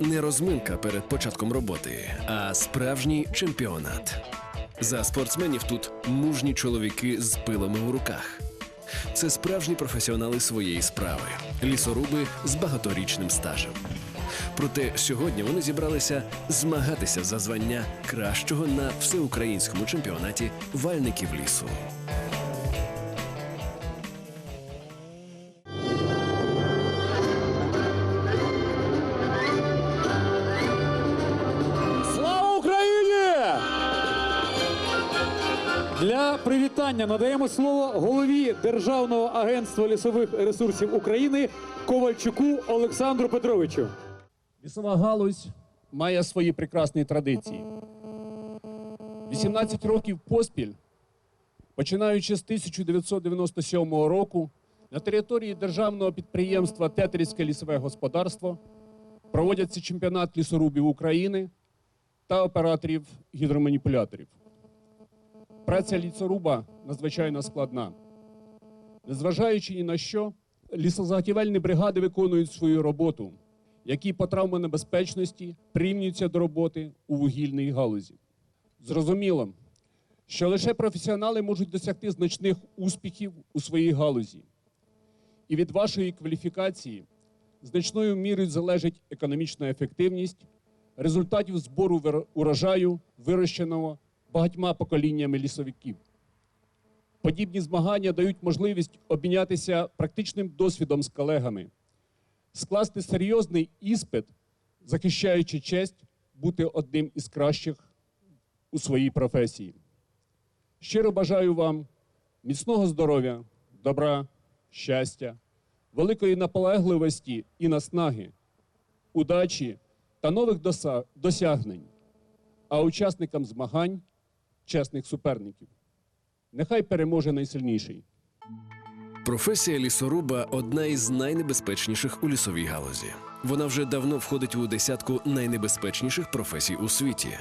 Не розминка перед початком роботи, а справжній чемпіонат. За спортсменів тут мужні чоловіки з пилами у руках. Це справжні професіонали своєї справи, лісоруби з багаторічним стажем. Проте сьогодні вони зібралися змагатися за звання кращого на всеукраїнському чемпіонаті вальників лісу. Для привітання надаємо слово голові Державного агентства лісових ресурсів України Ковальчуку Олександру Петровичу. Лісова галузь має свої прекрасні традиції. 18 років поспіль, починаючи з 1997 року, на території державного підприємства Тетерівське лісове господарство проводяться чемпіонат лісорубів України та операторів гідроманіпуляторів. Праця лісоруба надзвичайно складна. Незважаючи ні на що, лісозаготівельні бригади виконують свою роботу, які по травмонебезпечності прирівнюються до роботи у вугільній галузі. Зрозуміло, що лише професіонали можуть досягти значних успіхів у своїй галузі. І від вашої кваліфікації значною мірою залежить економічна ефективність результатів збору урожаю, вирощеного багатьма поколіннями лісовиків. Подібні змагання дають можливість обмінятися практичним досвідом з колегами, скласти серйозний іспит, захищаючи честь бути одним із кращих у своїй професії. Щиро бажаю вам міцного здоров'я, добра, щастя, великої наполегливості і наснаги, удачі та нових досягнень, а учасникам змагань чесних суперників. Нехай переможе найсильніший. Професія лісоруба одна із найнебезпечніших у лісовій галузі. Вона вже давно входить у десятку найнебезпечніших професій у світі.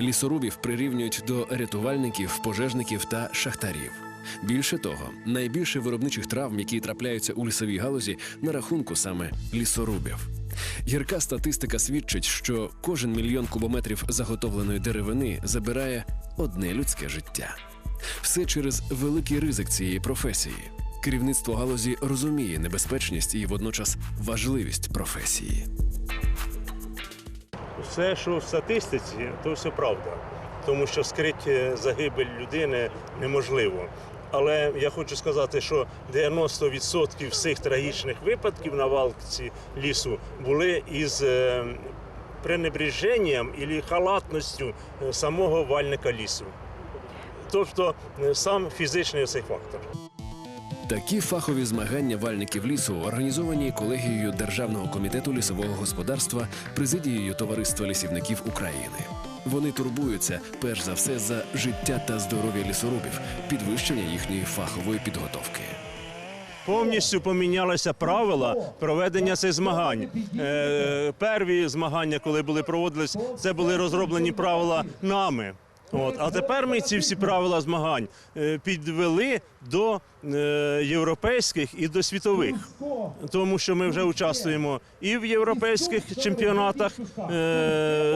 Лісорубів прирівнюють до рятувальників, пожежників та шахтарів. Більше того, найбільше виробничих травм, які трапляються у лісовій галузі, на рахунку саме лісорубів. Гірка статистика свідчить, що кожен мільйон кубометрів заготовленої деревини забирає одне людське життя. Все через великий ризик цієї професії. Керівництво галузі розуміє небезпечність і водночас важливість професії. Все, що в статистиці, то все правда. Тому що скрити загибель людини неможливо. Але я хочу сказати, що 90% всіх трагічних випадків на валці лісу були із е, пренебреженням і халатністю е, самого вальника лісу. Тобто е, сам фізичний цей фактор. Такі фахові змагання вальників лісу організовані колегією Державного комітету лісового господарства, президією Товариства лісівників України. Вони турбуються перш за все за життя та здоров'я лісорубів, підвищення їхньої фахової підготовки. Повністю помінялися правила проведення цих змагань. Е, перві змагання, коли були проводились, це були розроблені правила нами. От. А тепер ми ці всі правила змагань е, підвели до е, європейських і до світових. Тому що ми вже участвуємо і в європейських чемпіонатах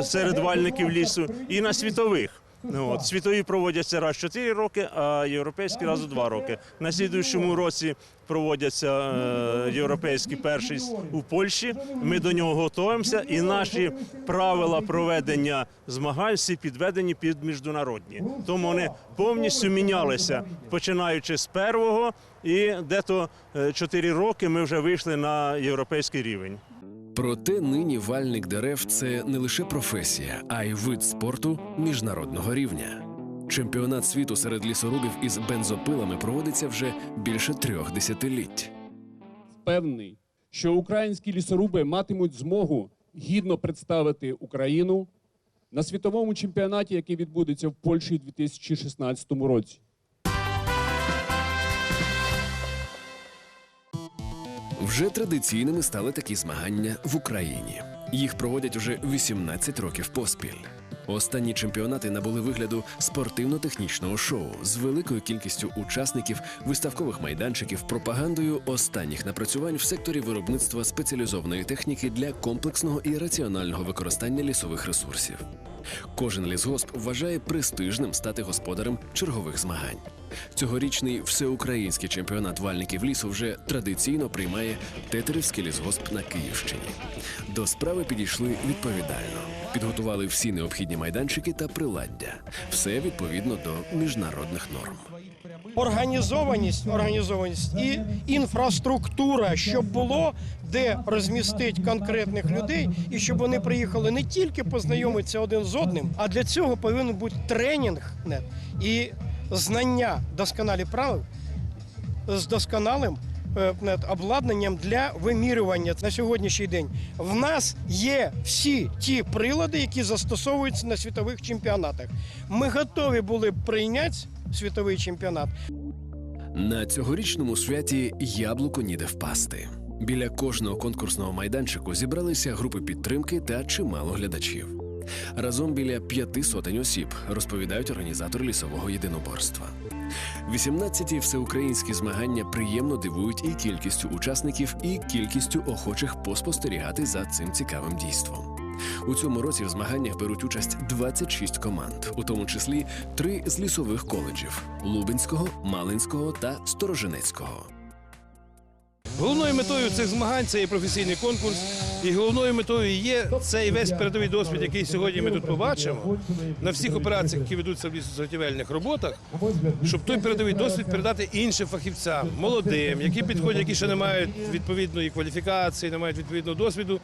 серед вальників лісу, і на світових. Ну, От, світові проводяться раз в 4 роки, а європейські раз у 2 роки. На слідуючому році проводяться е, європейський перший у Польщі. Ми до нього готуємося, і наші правила проведення змагань всі підведені під міжнародні. Тому вони повністю мінялися, починаючи з першого, і дето 4 роки ми вже вийшли на європейський рівень. Проте нині вальник дерев це не лише професія, а й вид спорту міжнародного рівня. Чемпіонат світу серед лісорубів із бензопилами проводиться вже більше трьох десятиліть. Впевнений, що українські лісоруби матимуть змогу гідно представити Україну на світовому чемпіонаті, який відбудеться в Польщі у 2016 році. Вже традиційними стали такі змагання в Україні. Їх проводять уже 18 років поспіль. Останні чемпіонати набули вигляду спортивно-технічного шоу з великою кількістю учасників, виставкових майданчиків, пропагандою останніх напрацювань в секторі виробництва спеціалізованої техніки для комплексного і раціонального використання лісових ресурсів. Кожен лісгосп вважає престижним стати господарем чергових змагань. Цьогорічний всеукраїнський чемпіонат вальників лісу вже традиційно приймає Тетерівський лісгосп на Київщині. До справи підійшли відповідально, підготували всі необхідні майданчики та приладдя. Все відповідно до міжнародних норм. організованість, організованість і інфраструктура, щоб було де розмістити конкретних людей, і щоб вони приїхали не тільки познайомитися один з одним, а для цього повинен бути тренінг і знання досконалі правил з досконалим обладнанням для вимірювання на сьогоднішній день. В нас є всі ті прилади, які застосовуються на світових чемпіонатах. Ми готові були прийняти світовий чемпіонат. На цьогорічному святі яблуко ніде впасти. Біля кожного конкурсного майданчику зібралися групи підтримки та чимало глядачів. Разом біля п'яти сотень осіб, розповідають організатори лісового єдиноборства. 18-ті всеукраїнські змагання приємно дивують і кількістю учасників, і кількістю охочих поспостерігати за цим цікавим дійством. У цьому році в змаганнях беруть участь 26 команд, у тому числі три з лісових коледжів: Лубенського, Малинського та Сторожинецького. Головною метою цих змагань це є професійний конкурс, і головною метою є цей весь передовий досвід, який сьогодні ми тут побачимо на всіх операціях, які ведуться в лісозаготівельних роботах, щоб той передовий досвід передати іншим фахівцям, молодим, які підходять, які ще не мають відповідної кваліфікації, не мають відповідного досвіду.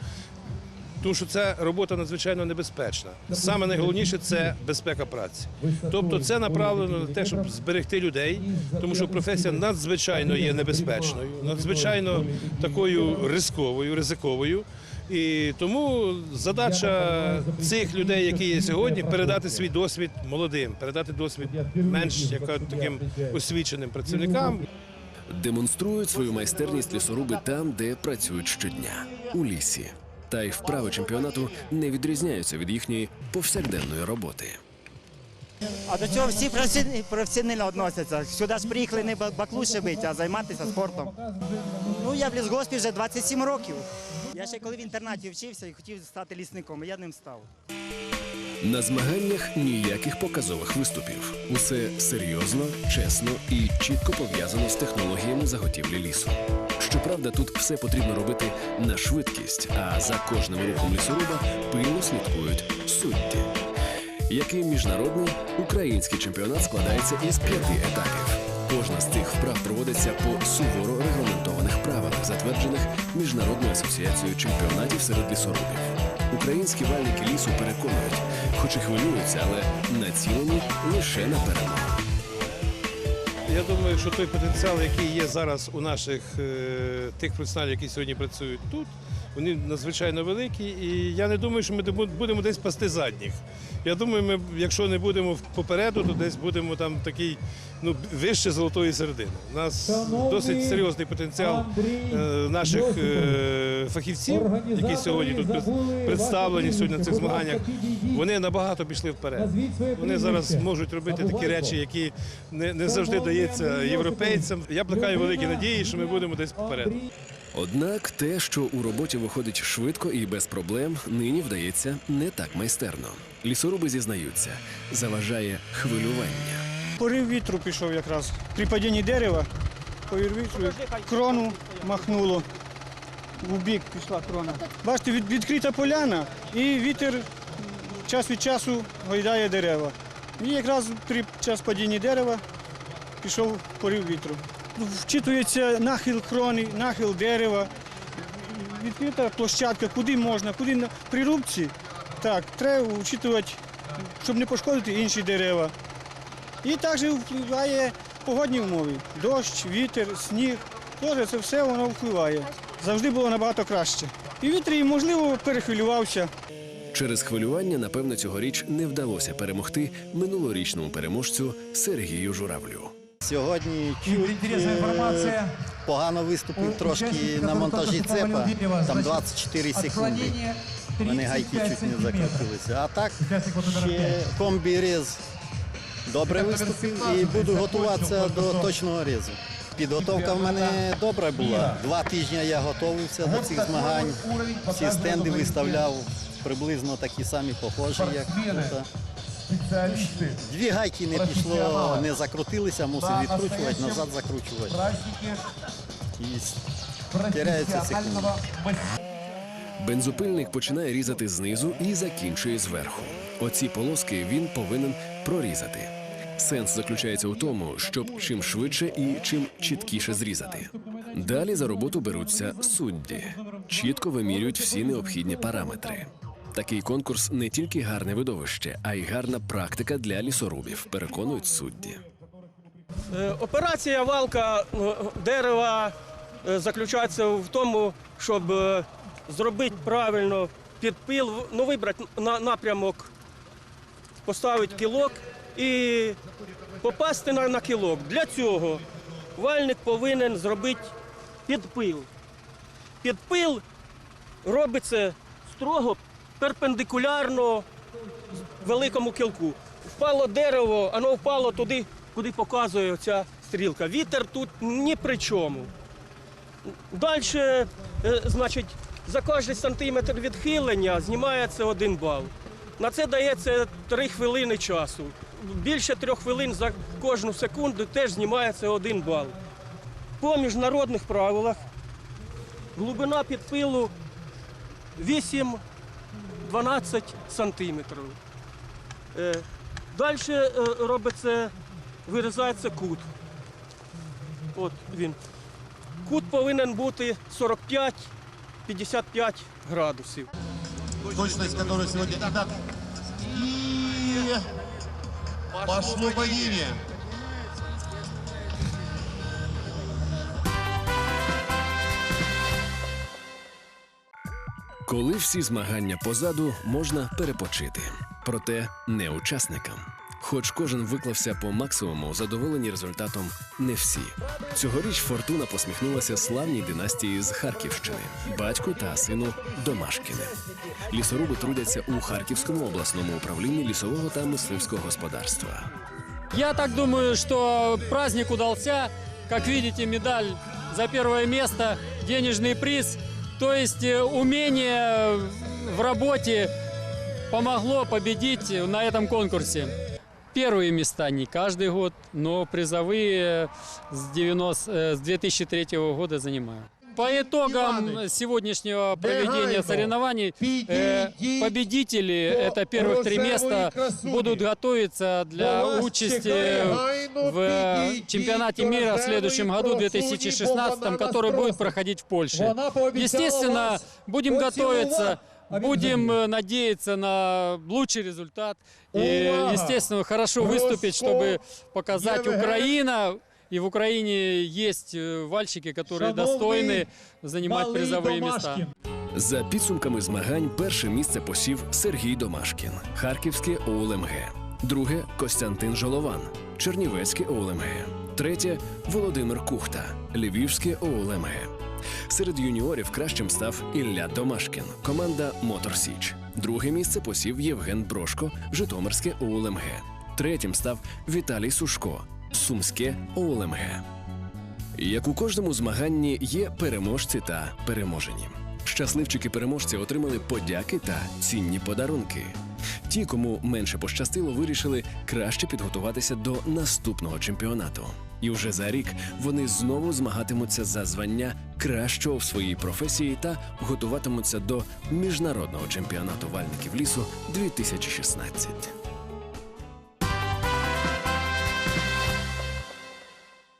Тому що ця робота надзвичайно небезпечна. Саме найголовніше це безпека праці. Тобто це направлено на те, щоб зберегти людей, тому що професія надзвичайно є небезпечною, надзвичайно такою ризиковою, ризиковою. І тому задача цих людей, які є сьогодні, передати свій досвід молодим, передати досвід менш яка, таким освіченим працівникам. Демонструють свою майстерність лісоруби там, де працюють щодня у лісі. Та й вправи чемпіонату не відрізняються від їхньої повсякденної роботи. А до цього всі професійно відносяться. Сюди ж приїхали не ба- баклуші бити, а займатися спортом. Ну, я в лісгоспі вже 27 років. Я ще коли в інтернаті вчився і хотів стати лісником, і я ним став. На змаганнях ніяких показових виступів. Усе серйозно, чесно і чітко пов'язано з технологіями заготівлі лісу. Щоправда, тут все потрібно робити на швидкість, а за кожним рухом лісоруба пильно слідкують судді. Як і міжнародний, український чемпіонат складається із п'яти етапів. Кожна з цих вправ проводиться по суворо регламентованих правилах, затверджених Міжнародною асоціацією чемпіонатів серед лісорубів. Українські вальники лісу переконують, хоч і хвилюються, але націлені лише на перемогу. Я думаю, що той потенціал, який є зараз у наших е, тих професіоналів, які сьогодні працюють тут, вони надзвичайно великі. І я не думаю, що ми будемо десь пасти задніх. Я думаю, ми, якщо не будемо попереду, то десь будемо там такий ну, вище золотої середини. У нас досить серйозний потенціал е, наших е, фахівців, які сьогодні тут представлені сьогодні на цих змаганнях. Вони набагато пішли вперед. Вони зараз можуть робити такі речі, які не, не завжди дається європейцям. Я плекаю великі надії, що ми будемо десь попереду. Однак те, що у роботі виходить швидко і без проблем, нині вдається не так майстерно. Лісоруби зізнаються, заважає хвилювання. Порив вітру пішов якраз. При падінні дерева порив вітру, крону махнуло. В бік пішла крона. Бачите, від, відкрита поляна і вітер час від часу гойдає дерева. І якраз при час падіння дерева пішов порив вітру. Вчитується нахил крони, нахил дерева, відкрита площадка, куди можна, куди на при рубці. Так, треба вчитувати, щоб не пошкодити інші дерева. І також впливає погодні умови. Дощ, вітер, сніг. Теж це все воно впливає. Завжди було набагато краще. І вітер, можливо, перехвилювався. Через хвилювання, напевно, цьогоріч не вдалося перемогти минулорічному переможцю Сергію Журавлю. Сьогодні чуть е, погано виступив трошки на монтажі цепа, там 24 секунди. Мене гайки чуть не закрутилися. А так ще комбі рез добре виступив і буду готуватися до точного резу. Підготовка в мене добра була. Два тижні я готувався до цих змагань. Всі стенди виставляв приблизно такі самі похожі, як тут. Дві гайки не пішло, не закрутилися, мусив відкручувати, назад закручувати. І теряються секунди. Бензопильник починає різати знизу і закінчує зверху. Оці полоски він повинен прорізати. Сенс заключається у тому, щоб чим швидше і чим чіткіше зрізати. Далі за роботу беруться судді, чітко вимірюють всі необхідні параметри. Такий конкурс не тільки гарне видовище, а й гарна практика для лісорубів, переконують судді. Е, Операція валка е, дерева е, заключається в тому, щоб зробити правильно підпил, ну, вибрати на- напрямок, поставити кілок і попасти на, на кілок. Для цього вальник повинен зробити підпил. Підпил робиться строго перпендикулярно великому кілку. Впало дерево, воно впало туди, куди показує ця стрілка. Вітер тут ні при чому. Далі, значить, за кожен сантиметр відхилення знімається один бал. На це дається три хвилини часу. Більше трьох хвилин за кожну секунду теж знімається один бал. По міжнародних правилах глибина підпилу 8-12 сантиметрів. Е, Далі робиться, вирізається кут. От він. Кут повинен бути 45-55 градусів. точность, которую сегодня Итак, И пошло падение. Коли всі змагання позаду, можна перепочити. Проте не учасникам. Хоч кожен виклався по максимуму, задоволені результатом не всі. Цьогоріч фортуна посміхнулася славній династії з Харківщини, батьку та сину Домашкіни. Лісоруби трудяться у Харківському обласному управлінні лісового та мисливського господарства. Я так думаю, что праздник удался. Как видите, медаль за первое место, денежный приз. То есть э, умение в работе помогло победить на этом конкурсе. Первые места не каждый год, но призовые с, 90, э, с 2003 года занимаю. По итогам сегодняшнего проведения соревнований э, победители, это первых три места, будут готовиться для участи в чемпионате мира в следующем году, 2016, который будет проходить в Польше. Естественно, будем готовиться, будем э, надеяться на лучший результат. И, естественно, хорошо выступить, чтобы показать Украина. И в Украине есть э, вальщики, которые достойны занимать призовые места. За підсумками змагань перше місце посів Сергій Домашкін, Харківське ОЛМГ, друге Костянтин Жолован, Чернівецьке ОЛМГ, третє Володимир Кухта, Львівське ОЛМГ. Серед юніорів кращим став Ілля Домашкін, команда Мотор Січ. Друге місце посів Євген Брошко, Житомирське ОЛМГ. Третім став Віталій Сушко, Сумське ОЛМГ. Як у кожному змаганні є переможці та переможені. Щасливчики-переможці отримали подяки та цінні подарунки. Ті, кому менше пощастило, вирішили краще підготуватися до наступного чемпіонату. І вже за рік вони знову змагатимуться за звання кращого в своїй професії та готуватимуться до міжнародного чемпіонату вальників лісу 2016.